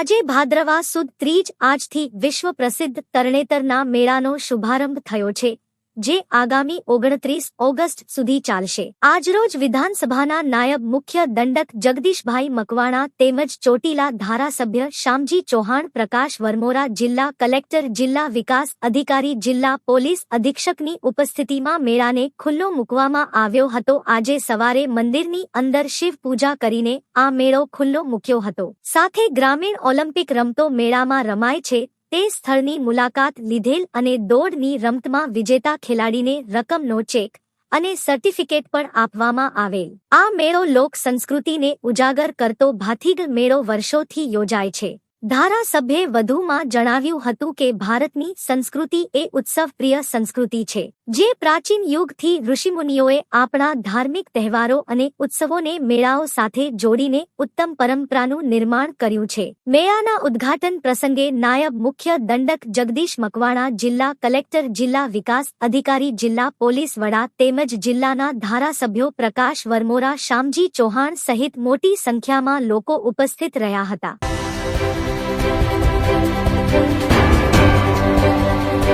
આજે ભાદ્રવા સુદ ત્રીજ આજથી વિશ્વ પ્રસિદ્ધ તરણેતરના મેળાનો શુભારંભ થયો છે. જે આગામી ઓગણત્રીસ ઓગસ્ટ સુધી ચાલશે. આજરોજ વિધાનસભાના નાયબ મુખ્ય દંડક જગદીશભાઈ મકવાણા તેમજ ચોટીલા ધારાસભ્ય શામજી ચૌહાણ, પ્રકાશ વરમોરા જિલ્લા કલેક્ટર, જિલ્લા વિકાસ અધિકારી, જિલ્લા પોલીસ અધિક્ષકની ઉપસ્થિતિમાં મેળાને ખુલ્લો મૂકવામાં આવ્યો હતો. આજે સવારે મંદિરની અંદર શિવ પૂજા કરીને આ મેળો ખુલ્લો મૂક્યો હતો. સાથે ગ્રામીણ ઓલિમ્પિક રમતો મેળામાં રમાય છે. તે સ્થળની મુલાકાત લીધેલ અને દોડની રમતમાં વિજેતા ખેલાડીને રકમનો ચેક અને સર્ટિફિકેટ પણ આપવામાં આવેલ. આ મેળો લોક સંસ્કૃતિને ઉજાગર કરતો ભાથીગ મેળો વર્ષોથી યોજાય છે. ધારાસભ્યે વધુમાં જણાવ્યું હતું કે ભારતની સંસ્કૃતિ એ ઉત્સવપ્રિય સંસ્કૃતિ છે, જે પ્રાચીન યુગથી ઋષિમુનિઓએ આપણા ધાર્મિક તહેવારો અને ઉત્સવોને મેળાઓ સાથે જોડીને ઉત્તમ પરંપરાનું નિર્માણ કર્યું છે. મેળાના ઉદ્ઘાટન પ્રસંગે નાયબ મુખ્ય દંડક જગદીશ મકવાણા, જિલ્લા કલેક્ટર, જિલ્લા વિકાસ અધિકારી, જિલ્લા પોલીસ વડા તેમજ જિલ્લાના ધારાસભ્યો પ્રકાશ વરમોરા, શામજી ચૌહાણ સહિત મોટી સંખ્યામાં લોકો ઉપસ્થિત રહ્યા હતા. thank you